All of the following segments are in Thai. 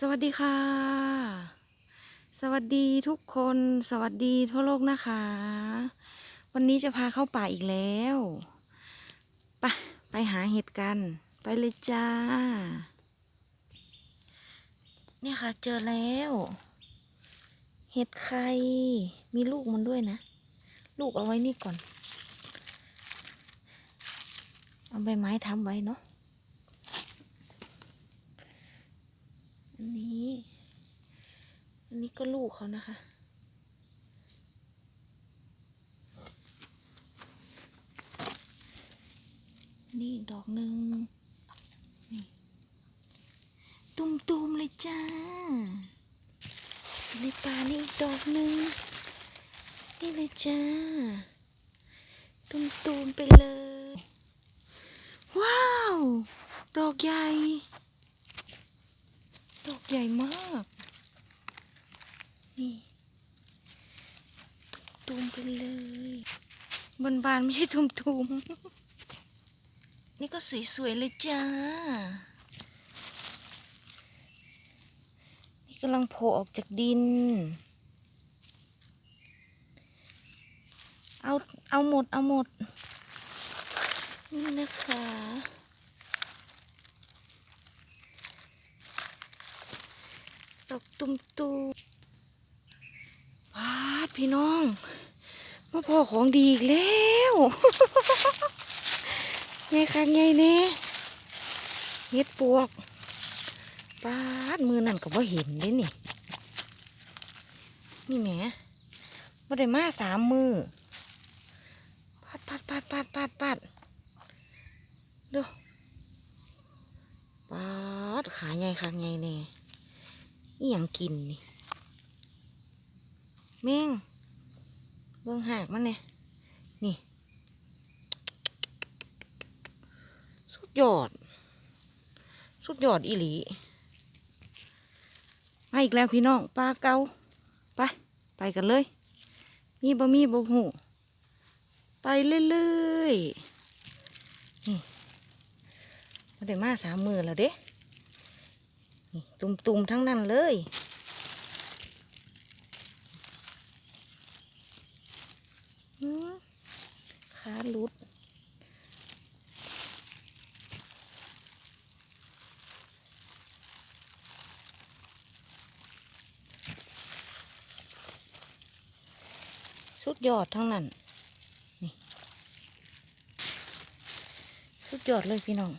สวัสดีค่ะ สวัสดีทุกคน สวัสดีทั่วโลกนะคะ วันนี้จะพาเข้าป่าอีกแล้วไปไปหาเห็ดกัน ไปเลยจ้า เนี่ยค่ะเจอแล้ว เห็ดไข่มีลูกมันด้วยนะ ลูกเอาไว้นี่ก่อน เอาใบไม้ทำไว้เนาะ นี้ อันนี้ก็ลูกเขานะคะ นี่ดอกหนึ่งนี่ตุ่มๆเลยจ้า ในป่านี่อีกดอกหนึ่งนี่เลยจ้า ตุ่มๆไปเลย ว้าว ดอกใหญ่ ดอกใหญ่มาก นี่ตุ่มๆไปเลย บนบานไม่ใช่ตุ่มๆนี่ก็สวยๆเลยจ้า นี่กำลังโผล่ออกจากดิน เอา เอาหมด เอาหมด นี่นะคะ อกตุ่มตูพาดพี่น้องมาพ่อของดีอีกแล้วไงคักไงเน่เฮ็ดปวกปาดมือนั่นก็บ่เห็นเด้นี่ นี่แหมบ่ได้มาสามมือปัดปัดปัดปัดปัดปัดดูปาดขาใหญ่คักไงเน่ อีหยังกินนี่แมงเบิ่งหากมันเนี่ยนี่ สุดยอด สุดยอดอีหลีมาอีกแล้วพี่น้องปลาเกาไปไปกันเลย มีบะมีบะหูไปเรื่อยๆนี่มาได้มาสามมือแล้วเด้ ตุ่มๆทั้งนั้นเลยขาลุดสุดยอดทั้งนั้น นี่ สุดยอดเลยพี่น้อง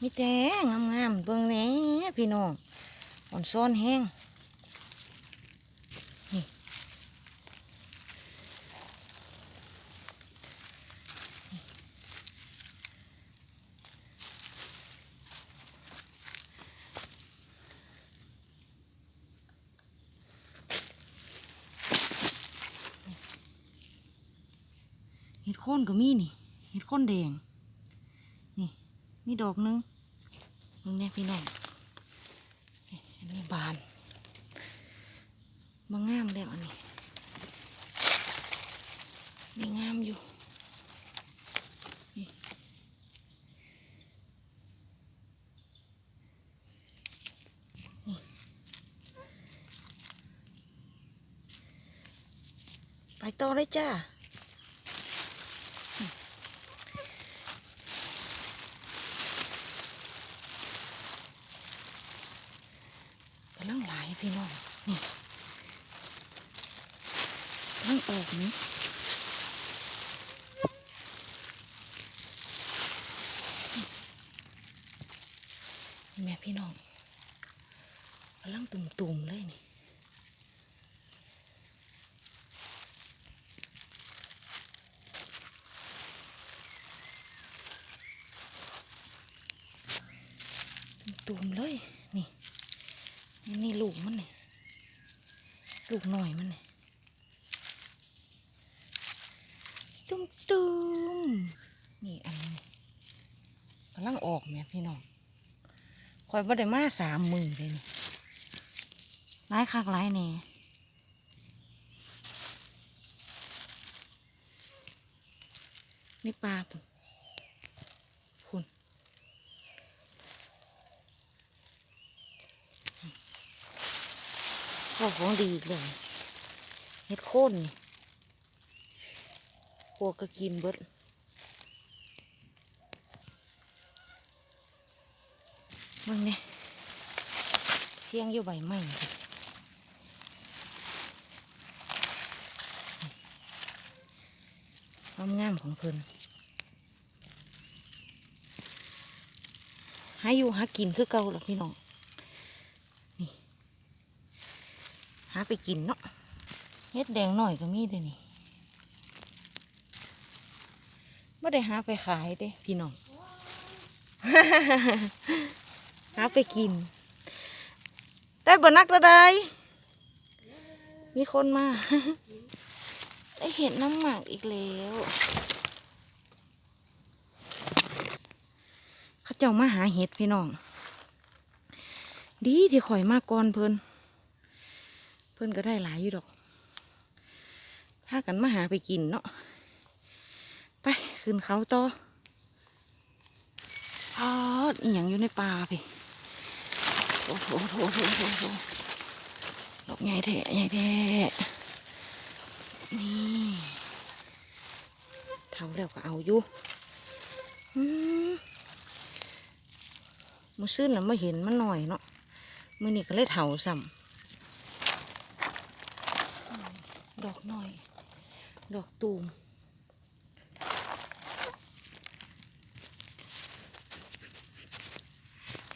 มีแต่งามๆเบิ่งแหน่พี่น้องอ่อนซ้อนแห้งนี่เห็ดโคนก็มีนี่เห็ดโคนแดง มีดอกหนึงมึงนี่พี่น้องอันนี้บานมางามแล้วอันนี้นี่งามอยู่ไปต่อเลยจ้า กำลังหลายพี่น้อง นี่กำลังออกนี่นี่ แม่พี่น้องกำลังตุ่มๆเลยนี่ตุ่มๆเลยนี่นี่นี่ลูกมันนี่ลูกหน่อยมันนี่ตุ้มตุ้มนี่อันนี้กำลังออกแม่พี่น้อง ค่อยบ่ได้มาสามมือเลยนี่ร้ายคักร้ายแน่นี่ปลาปุ่นปุ่ข้าของดีเลยเห็ดโค่นนี่พวกก็กินเบิด มึงเนี่ยเที่ยงอยู่ใบไม้นี่ความงามของเพิ่นหาอยู่หากินคือเก่าหรอพี่น้องนี่หาไปกินเนาะเฮ็ดแดงหน่อยก็มีเด้นี่ไม่ได้หาไปขายเด้พี่น้อง หาไปกิน ได้บนักระไดมีคนมา ได้เห็นน้ำหมากอีกแล้วเขาเจ้ามาหาเห็ดพี่น้อง ดีที่ข่อยมาก่อนเพิ่นเพิ่นก็ได้หลายอยู่ดอกพากันมาหาไปกินเนาะไปขึ้นเขาต่อพอดอีหยังอยู่ในป่าพี่ โอ้โหโอ้โหโอ้โหโอ้โหดอกใหญ่แท้ใหญ่แท้นี่เท่าแล้วก็เอาอยู่มือซื่นน่ะม่เห็นมันหน่อยเนาะมือนี่ก็เลยเถาซ้ำดอกหน่อย ดอกตูม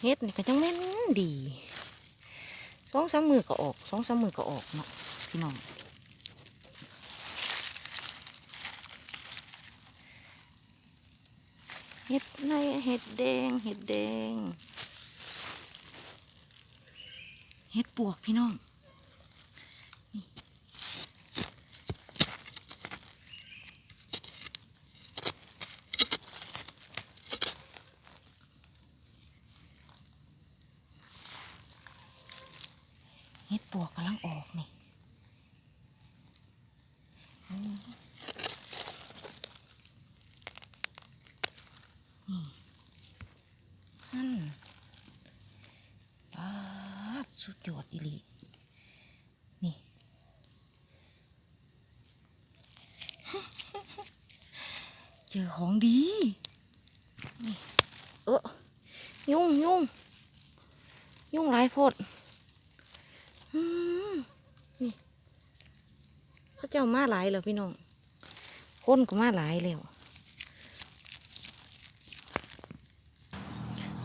เฮ็ดนี่ก็จังแม่นดีสองสามมือก็ออกสองสามมือก็ออกเนาะพี่น้องเห็ดในเห็ดแดงเห็ดแดง เห็ดปวกพี่น้องนี่ เห็ดปวกกำลังออกนี่นี่นั่นปาดสุดยอดอีหลีนี่ เจอของดีนี่เออยุ่งยุ่งยุ่งหลายโพดอืม นี่เขาเจ้ามาหลายแล้วพี่น้องคนก็มาหลายแล้ว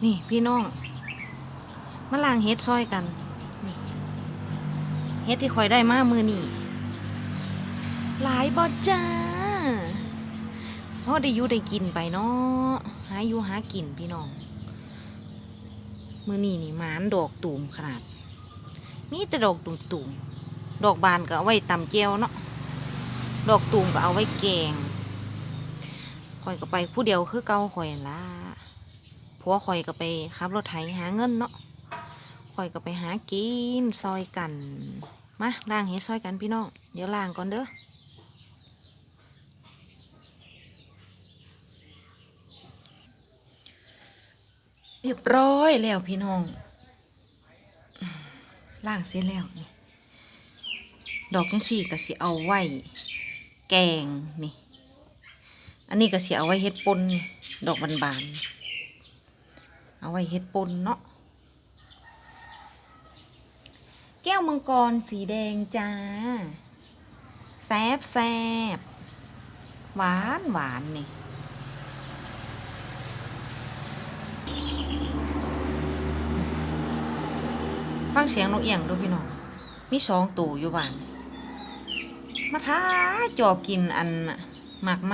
นี่พี่น้องมาล้างเฮ็ดซอยกันนี่เฮ็ดที่คอยได้มามือนี่หลายบอจ้าพอได้ยู่ได้กินไปเนาะหาอยู่หากินพี่น้องมือนี่นี่หมานดอกตูมขนาด มีแต่ดอกตุ่มๆดอกบานก็เอาไว้ตำเจียวเนาะดอกตูมก็เอาไว้แกงคอยก็ไปผู้เดียวคือเก่าคอยละผัวคอยก็ไปขับรถไถหาเงินเนาะคอยก็ไปหากินซอยกันมาล้างเฮ็ดซอยกันพี่น้องเดี๋ยวล้างก่อนเด้อเรียบร้อยแล้วพี่น้อง ล้างเสร็จแล้วนี่ ดอกจังสี่ก็สิเอาไว้ แกงนี่ อันนี้ก็สิเอาไว้เฮ็ดปนนี่ดอกบานๆ เอาไว้เฮ็ดปนเนาะ แก้วมังกรสีแดงจ้า แซบแซบหวานหวานนี่ ฟังเสียงนกเอียงดูพี่น้อง มีสองตัวอยู่บ้าน มาท้าจอบกินอันน่ะหมากไหม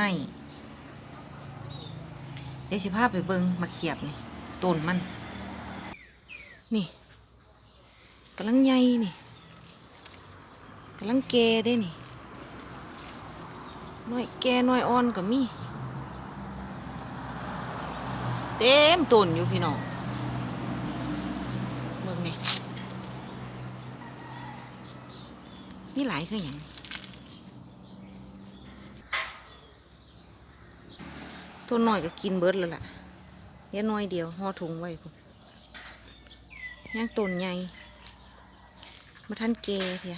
เดี๋ยวสิพาไปเบิงมาเขียบนี่ต้นมัน นี่กำลังใหญ่นี่กำลังแก่ได้นี่น้อยแก่น้อยอ่อนก็มี เต็มต้นอยู่พี่น้องเบิ่งนี่ มีหลายคือหยังตัวหน่อยก็กินเบิร์ดแล้วล่ะเยวหน้อยเดียวห่อถุงไว้พุ่นย่างต้นใหญ่มาท่านเกเพีย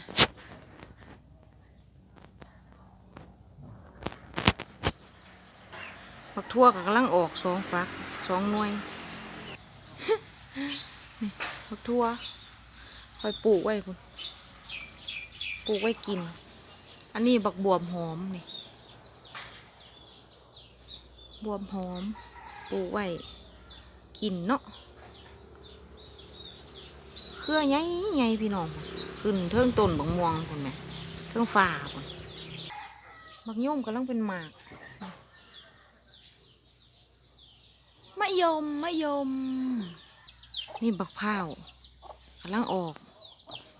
ผักทั่วก็กำลังออกสองฟักสองหน่วยนี่ผักทั่วคอยปลูกไว้คุณ ปลูกไว้กิน อันนี้บักบวมหอมนี่บวมหอม ปลูกไว้กินเนาะเครือใหญ่ใหญ่พี่น้องขึ้นเทิงต้นบักม่วงคนไหมเทิงฝ่าคนบักย่อมกำลังเป็นหมากมะยมมะยม นี่บักพร้าวกำลังออก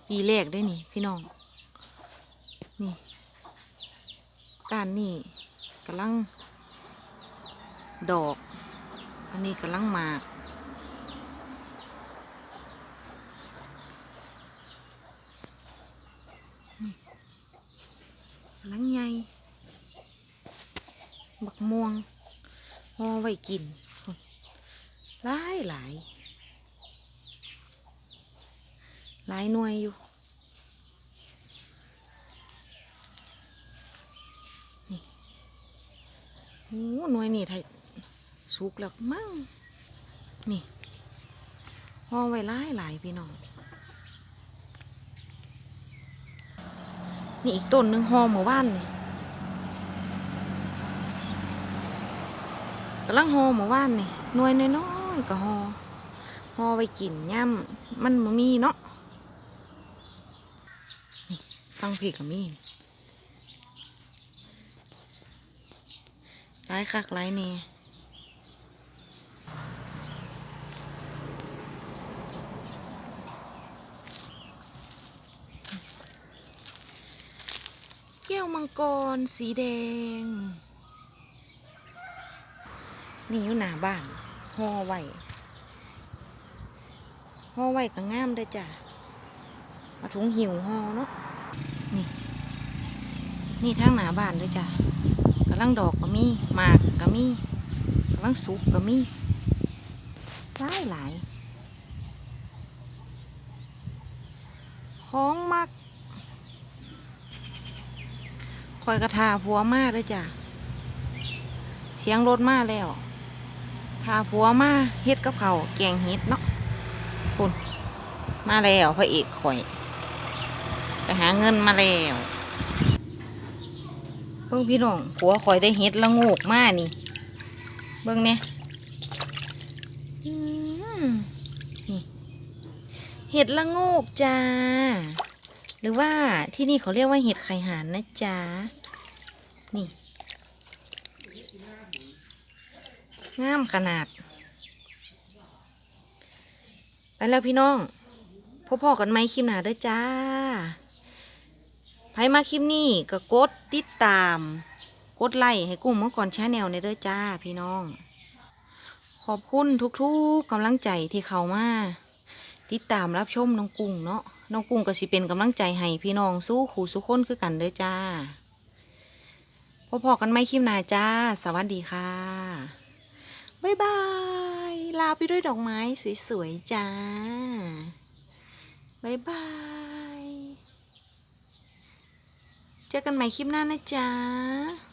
ปีแรกได้นี่ พี่น้อง นี่ การนี่กำลัง ดอก อันนี้กำลังหมากกำลังใหญ่บักม่วงห่อไว้กินหลายหลายหลายหน่วยอยู่ โอ้หน่วยนี่ไทยสุกแล้วมั่งนี่ห่อไว้หลายหลายพี่น้องนี่อีกต้นหนึ่งห่อหมู่บ้านนี่กำลังห่อหมู่บ้านนี่หน่วยน้อยๆก็ห่อห่อไว้กินย่ำมันบ่มีเนาะนี่ฟังเพลงกับมีนี่ ร้ายคักร้ายเน่แก้วมังกรสีแดง นี่อยู่หน้าบ้านห่อไว้ห่อไว้ก็งามเด้จ้ะมาถุงหิวห่อเนาะนี่ นี่ทางหน้าบ้านด้อจ้ะ ลังดอกก็มีหมากก็มีกำลังสุกก็มีหลายหลายของมักคอยกระทาผัวมาเลยจ้ะ เสียงรถมาแล้วพาผัวมาเฮ็ดกับเขาแกงเฮ็ดเนาะคุณมาแล้วพระเอกข่อย ไปหาเงินมาแล้ว เบิ่งพี่น้องผัวคอยได้เฮ็ดละโงกมานี่ เบิ่งเนี่ยนี่เห็ดละโงกจ้า หรือว่าที่นี่เขาเรียกว่าเห็ดไข่หานนะจ๊ะนี่ งามขนาด ไปแล้วพี่น้องพบพ่อกันไหมคลิปหน้าด้อจ้า ไผมาคลิปนี้ก็กดติดตาม กดไลค์ให้กลุ่มเมื่อก่อนชแนลในเด้อจ้าพี่น้อง ขอบคุณทุกๆกำลังใจที่เข้ามาติดตามรับชมน้องกุ้งเนาะน้องกุ้งก็สิเป็นกำลังใจให้พี่น้องสู้ขู่สู้คนคือกันเด้อจ้าพบพอกันไม่คลิปหน้าจ้า สวัสดีค่ะ บ๊ายบาย ลาไปด้วยดอกไม้สวยๆจ้า บ๊ายบาย เจอกันใหม่คลิปหน้านะจ๊ะ